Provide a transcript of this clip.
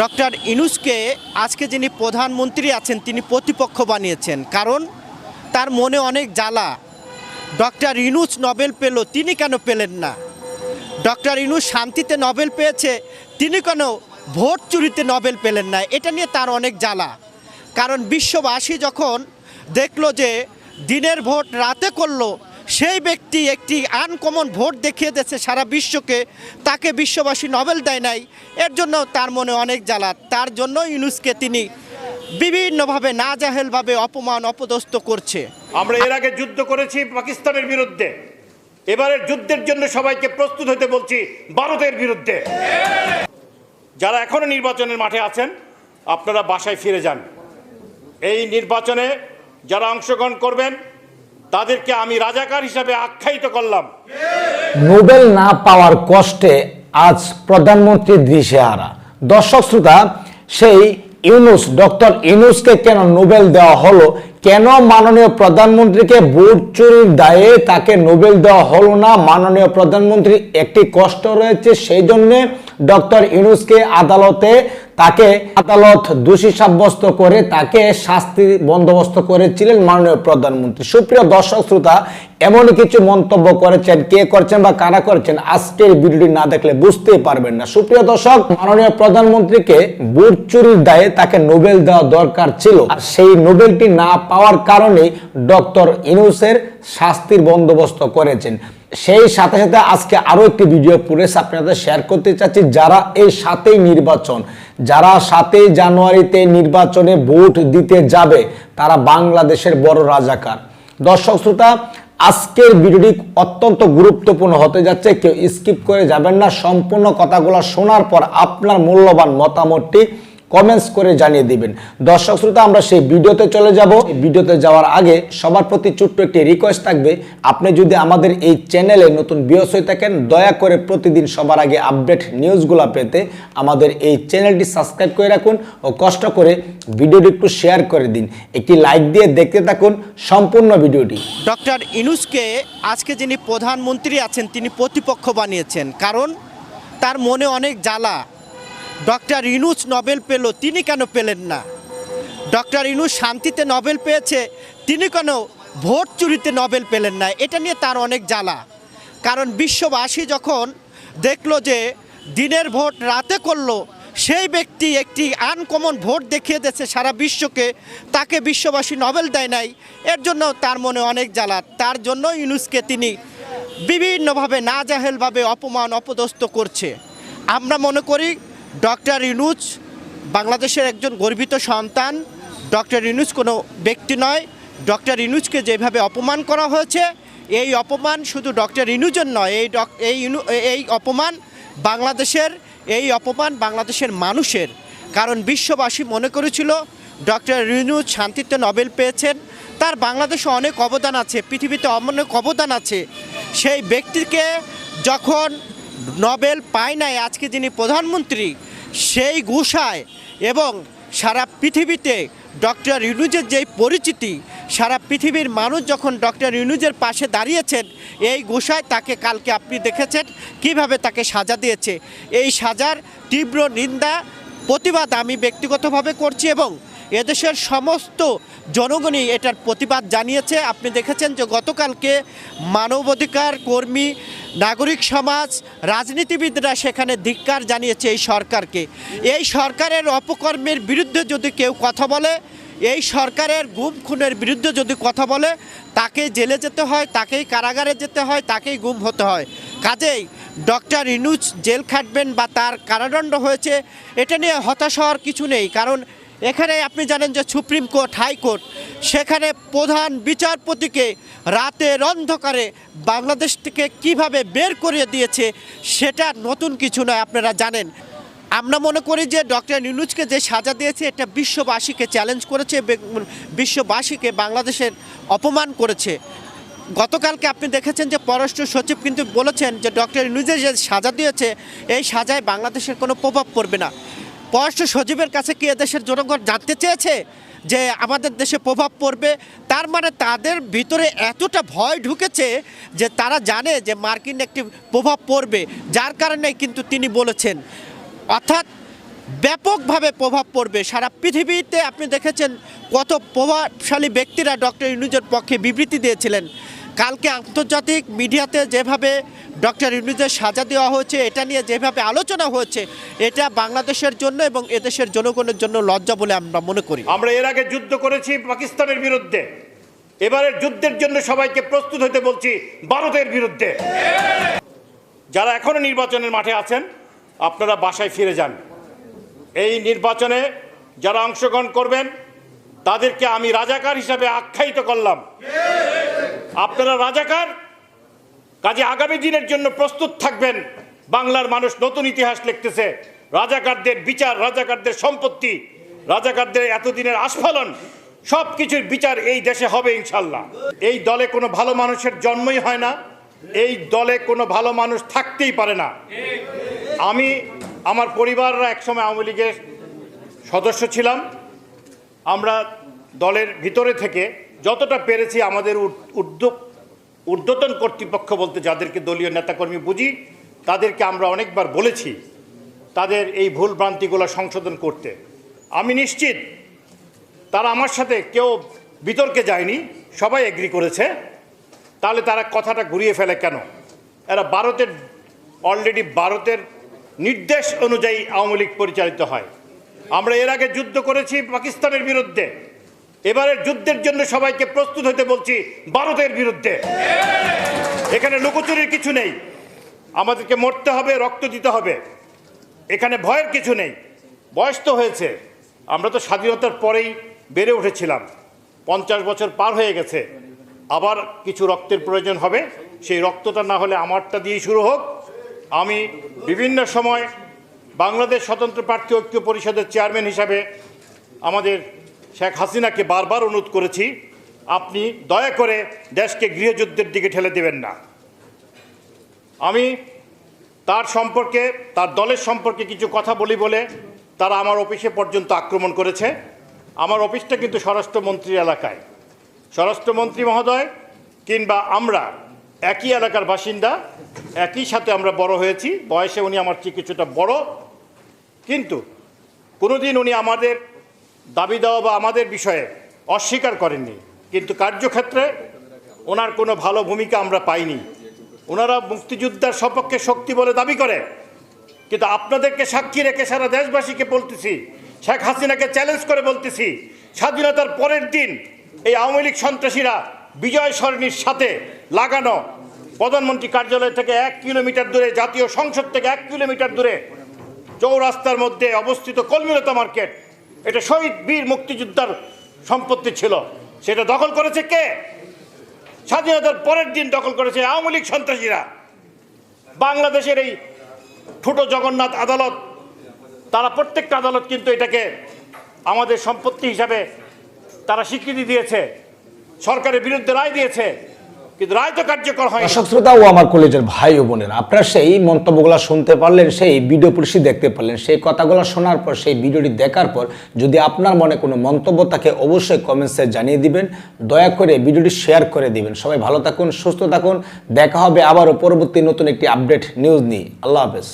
Doctor ইনুসকে আজকে যিনি প্রধানমন্ত্রী আছেন, তিনি প্রতিপক্ষ বানিয়েছেন। কারণ তার মনে অনেক জ্বালা। ডক্টর ইনুস নোবেল পেল, তিনি কেন পেলেন না? ডক্টর ইনুস শান্তিতে নোবেল পেয়েছে, তিনি কেন ভোট চুরিতে নোবেল পেলেন না? এটা নিয়ে তার অনেক জ্বালা। কারণ বিশ্ববাসী যখন দেখল যে দিনের ভোট রাতে করল সেই ব্যক্তি একটি আনকমন ভোট দেখিয়ে দিয়েছে সারা বিশ্বকে। তাকে বিশ্ববাসী নোবেল দেয় নাই। এর জন্য তার মনে অনেক জ্বালা। তার জন্য ইউনুসকে তিনি বিভিন্নভাবে নাজাহেলভাবে অপমান, অপদস্থ করছে। আমরা এর আগে যুদ্ধ করেছি পাকিস্তানের বিরুদ্ধে। এবারের যুদ্ধের জন্য সবাইকে প্রস্তুত হতে বলছি ভারতের বিরুদ্ধে। যারা এখনও নির্বাচনের মাঠে আছেন, আপনারা বাসায় ফিরে যান। এই নির্বাচনে যারা অংশগ্রহণ করবেন তাদেরকে আমি রাজাকার হিসাবে আখ্যায়িত করলাম। নোবেল না পাওয়ার কষ্টে আজ প্রধানমন্ত্রী দিশেহারা দর্শক শ্রোতা, সেই ইউনুস, ডক্টর ইউনুসকে কেন নোবেল দেওয়া হলো কেন মাননীয় প্রধানমন্ত্রীকে ভোট চুরির দায়ে তাকে নোবেল দেওয়া হলো না? মাননীয় প্রধানমন্ত্রী একটি কষ্ট রয়েছে, সেই জন্য ডক্টর ইউনুসকে আদালতে তাকে আদালত দোষী সাব্যস্ত করে তাকে শাস্তি বন্দোবস্ত করেছিলেন মাননীয় প্রধানমন্ত্রী। সুপ্রিয় দর্শক শ্রোতা এমনই কিছু মন্তব্য করেছেন, কে করছেন বা কারা করেছেন আজকের ভিডিওটি না দেখলে বুঝতেই পারবেন না। সুপ্রিয় দর্শক, মাননীয় প্রধানমন্ত্রীকে ভোট চুরির দায়ে তাকে নোবেল দেওয়া দরকার ছিল। আর সেই নোবেলটি না পাওয়ার কারণে ডক্টর ইনুসের শাস্তির বন্দোবস্ত করেছেন। সেই সাথে সাথে আজকে আরও একটি ভিডিও পুলিশ আপনাদের শেয়ার করতে চাচ্ছি। যারা এই সাতই নির্বাচন, যারা সাতই জানুয়ারিতে নির্বাচনে ভোট দিতে যাবে, তারা বাংলাদেশের বড় রাজাকার। দর্শক শ্রোতা, আজকের ভিডিওটি অত্যন্ত গুরুত্বপূর্ণ হতে যাচ্ছে। কেউ স্কিপ করে যাবেন না। সম্পূর্ণ কথাগুলো শোনার পর আপনার মূল্যবান মতামতটি কমেন্টস করে জানিয়ে দিবেন। দর্শক শ্রোতা, আমরা সেই ভিডিওতে চলে যাব। ভিডিওতে যাওয়ার আগে সবার প্রতি ছোট্ট একটি রিকোয়েস্ট থাকবে। আপনি যদি আমাদের এই চ্যানেলে নতুন বিয়স হয়ে থাকেন, দয়া করে প্রতিদিন সবার আগে আপডেট নিউজগুলো পেতে আমাদের এই চ্যানেলটি সাবস্ক্রাইব করে রাখুন ও কষ্ট করে ভিডিওটি একটু শেয়ার করে দিন। একটি লাইক দিয়ে দেখতে থাকুন সম্পূর্ণ ভিডিওটি। ডক্টর ইনুসকে আজকে যিনি প্রধানমন্ত্রী আছেন, তিনি প্রতিপক্ষ বানিয়েছেন। কারণ তার মনে অনেক জ্বালা। ডক্টর ইনুস নোবেল পেল, তিনি কেন পেলেন না? ডক্টর ইনুস শান্তিতে নোবেল পেয়েছে, তিনি কেন ভোট চুরিতে নোবেল পেলেন না? এটা নিয়ে তার অনেক জ্বালা। কারণ বিশ্ববাসী যখন দেখল যে দিনের ভোট রাতে করল, সেই ব্যক্তি একটি আনকমন ভোট দেখিয়ে দিয়েছে সারা বিশ্বকে, তাকে বিশ্ববাসী নোবেল দেয় নাই। এর জন্য তার মনে অনেক জ্বালা। তার জন্য ইউনুসকে তিনি বিভিন্নভাবে নাজাহেলভাবে অপমান, অপদস্থ করছে। আমরা মনে করি ডক্টর ইউনুস বাংলাদেশের একজন গর্বিত সন্তান। ডক্টর ইউনুস কোনো ব্যক্তি নয়। ডক্টর ইনুজকে যেভাবে অপমান করা হয়েছে, এই অপমান শুধু ডক্টর ইনুজের নয়, এই ডক, এই এই অপমান বাংলাদেশের, এই অপমান বাংলাদেশের মানুষের। কারণ বিশ্ববাসী মনে করেছিল, ডক্টর ইনুজ শান্তিতে নোবেল পেয়েছেন। তার বাংলাদেশে অনেক অবদান আছে, পৃথিবীতে অনেক অবদান আছে। সেই ব্যক্তিকে যখন নোবেল পায় নাই আজকে যিনি প্রধানমন্ত্রী, সেই ঘুষায় এবং সারা পৃথিবীতে ডক্টর ইউনুজের যেই পরিচিতি, সারা পৃথিবীর মানুষ যখন ডক্টর ইউনুজের পাশে দাঁড়িয়েছেন, এই গোসায় তাকে কালকে আপনি দেখেছেন, কীভাবে তাকে সাজা দিয়েছে। এই সাজার তীব্র নিন্দা, প্রতিবাদ আমি ব্যক্তিগতভাবে করছি এবং এদেশের সমস্ত জনগণই এটার প্রতিবাদ জানিয়েছে। আপনি দেখেছেন যে গতকালকে মানবাধিকার কর্মী নাগরিক সমাজ, রাজনীতিবিদরা সেখানে ধিক্কার জানিয়েছে এই সরকারকে। এই সরকারের অপকর্মের বিরুদ্ধে যদি কেউ কথা বলে, এই সরকারের গুম খুনের বিরুদ্ধে যদি কথা বলে, তাকে জেলে যেতে হয়, তাকেই কারাগারে যেতে হয়, তাকেই গুম হতে হয়। কাজেই ডক্টর ইনুজ জেল খাটবেন বা তার কারাদণ্ড হয়েছে, এটা নিয়ে হতাশ হওয়ার কিছু নেই। কারণ এখানে আপনি জানেন যে সুপ্রিম কোর্ট, হাইকোর্ট সেখানে প্রধান বিচারপতিকে রাতের অন্ধকারে বাংলাদেশ থেকে কীভাবে বের করে দিয়েছে সেটা নতুন কিছু নয়, আপনারা জানেন। আমরা মনে করি যে ডক্টর নিউনুজকে যে সাজা দিয়েছে, এটা বিশ্ববাসীকে চ্যালেঞ্জ করেছে বিশ্ববাসীকে বাংলাদেশের অপমান করেছে। গতকালকে আপনি দেখেছেন যে পররাষ্ট্র সচিব কিন্তু বলেছেন যে ডক্টর ইনুজের যে সাজা দিয়েছে, এই সাজায় বাংলাদেশের কোনো প্রভাব পড়বে না। পররাষ্ট্র সচিবের কাছে কি এদেশের জনগণ জানতে চেয়েছে? যে আমাদের দেশে প্রভাব পড়বে, তার মানে তাদের ভিতরে এতটা ভয় ঢুকেছে যে তারা জানে যে মার্কিন একটি প্রভাব পড়বে, যার কারণে কিন্তু তিনি বলেছেন। অর্থাৎ ব্যাপকভাবে প্রভাব পড়বে। সারা পৃথিবীতে আপনি দেখেছেন কত প্রভাবশালী ব্যক্তিরা ডক্টর ইউনুজের পক্ষে বিবৃতি দিয়েছিলেন। কালকে আন্তর্জাতিক মিডিয়াতে যেভাবে ডক্টর ইউনুজের সাজা দেওয়া হয়েছে, এটা নিয়ে যেভাবে আলোচনা হয়েছে, এটা বাংলাদেশের জন্য এবং এদেশের জনগণের জন্য লজ্জা বলে আমরা মনে করি। আমরা এর আগে যুদ্ধ করেছি পাকিস্তানের বিরুদ্ধে। এবারের যুদ্ধের জন্য সবাইকে প্রস্তুত হতে বলছি ভারতের বিরুদ্ধে। যারা এখনও নির্বাচনের মাঠে আছেন, আপনারা বাসায় ফিরে যান। এই নির্বাচনে যারা অংশগ্রহণ করবেন, তাদেরকে আমি রাজাকার হিসাবে আখ্যায়িত করলাম। আপনারা রাজাকার কাজে আগামী দিনের জন্য প্রস্তুত থাকবেন। বাংলার মানুষ নতুন ইতিহাস লিখতেছে। রাজাকারদের বিচার, রাজাকারদের সম্পত্তি, রাজাকারদের এতদিনের আস্ফালন সব কিছুর বিচার এই দেশে হবে ইনশাল্লাহ। এই দলে কোনো ভালো মানুষের জন্মই হয় না। এই দলে কোনো ভালো মানুষ থাকতেই পারে না। আমি, আমার পরিবাররা একসময় আওয়ামী লীগের সদস্য ছিলাম। আমরা দলের ভিতরে থেকে যতটা পেরেছি আমাদের উদ- উদ্যোগ ঊর্ধ্বতন কর্তৃপক্ষ বলতে যাদেরকে দলীয় নেতাকর্মী বুঝি, তাদেরকে আমরা অনেকবার বলেছি তাদের এই ভুল ভ্রান্তিগুলো সংশোধন করতে। আমি নিশ্চিত তারা আমার সাথে কেউ বিতর্কে যায়নি, সবাই এগ্রি করেছে। তাহলে তারা কথাটা ঘুরিয়ে ফেলে কেন? এরা ভারতের অলরেডি ভারতের নির্দেশ অনুযায়ী আওয়ামী লীগ পরিচালিত হয়। আমরা এর আগে যুদ্ধ করেছি পাকিস্তানের বিরুদ্ধে। এবারের যুদ্ধের জন্য সবাইকে প্রস্তুত হতে বলছি ভারতের বিরুদ্ধে। এখানে লুকোচুরির কিছু নেই। আমাদেরকে মরতে হবে, রক্ত দিতে হবে। এখানে ভয়ের কিছু নেই। বয়স তো হয়েছে। আমরা তো স্বাধীনতার পরেই বেড়ে উঠেছিলাম। পঞ্চাশ বছর পার হয়ে গেছে। আবার কিছু রক্তের প্রয়োজন হবে। সেই রক্তটা না হলে আমারটা দিয়েই শুরু হোক। আমি বিভিন্ন সময় বাংলাদেশ স্বতন্ত্র প্রার্থী ঐক্য পরিষদের চেয়ারম্যান হিসাবে আমাদের শেখ হাসিনাকে বারবার অনুরোধ করেছি, আপনি দয়া করে দেশকে গৃহযুদ্ধের দিকে ঠেলে দেবেন না। আমি তার সম্পর্কে, তার দলের সম্পর্কে কিছু কথা বলি বলে তারা আমার অফিসে পর্যন্ত আক্রমণ করেছে। আমার অফিসটা কিন্তু স্বরাষ্ট্রমন্ত্রীর এলাকায়। স্বরাষ্ট্রমন্ত্রী মহোদয় কিংবা আমরা, একই এলাকার বাসিন্দা, একই সাথে আমরা বড় হয়েছি, বয়সে উনি আমার চেয়ে কিছুটা বড়। কিন্তু কোনোদিন উনি আমাদের দাবি দেওয়া বা আমাদের বিষয়ে অস্বীকার করেননি। কিন্তু কার্যক্ষেত্রে ওনার কোনো ভালো ভূমিকা আমরা পাইনি। ওনারা মুক্তিযোদ্ধার সপক্ষে শক্তি বলে দাবি করে। কিন্তু আপনাদেরকে সাক্ষী রেখে সারা দেশবাসীকে বলতেছি, শেখ হাসিনাকে চ্যালেঞ্জ করে বলতেছি, স্বাধীনতার পরের দিন এই আওয়ামী লীগ সন্ত্রাসীরা বিজয় সরণির সাথে লাগানো প্রধানমন্ত্রী কার্যালয় থেকে এক কিলোমিটার দূরে, জাতীয় সংসদ থেকে এক কিলোমিটার দূরে, চৌরাস্তার মধ্যে অবস্থিত কলমিলতা মার্কেট এটা শহীদ বীর মুক্তিযোদ্ধার সম্পত্তি ছিল। সেটা দখল করেছে কে? স্বাধীনতার পরের দিন দখল করেছে আওয়ামী লীগ সন্ত্রাসীরা। বাংলাদেশের এই ঠুটো জগন্নাথ আদালত, তারা প্রত্যেকটা আদালত কিন্তু এটাকে আমাদের সম্পত্তি হিসাবে তারা স্বীকৃতি দিয়েছে। সরকারের বিরুদ্ধে রায় দিয়েছে। কার্যকর হয় ও আমার কলেজের ভাই ও বোনেরা, আপনারা সেই মন্তব্যগুলো শুনতে পারলেন, সেই দেখতে পারলেন, সেই কথাগুলো শোনার পর, সেই ভিডিওটি দেখার পর, যদি আপনার মনে কোনো মন্তব্য অবশ্যই জানিয়ে দিবেন, দয়া করে ভিডিওটি শেয়ার করে দিবেন। সবাই ভালো থাকুন, সুস্থ থাকুন, দেখা হবে আবারও পরবর্তী নতুন একটি আপডেট নিউজ নিয়ে। আল্লাহ হাফেজ।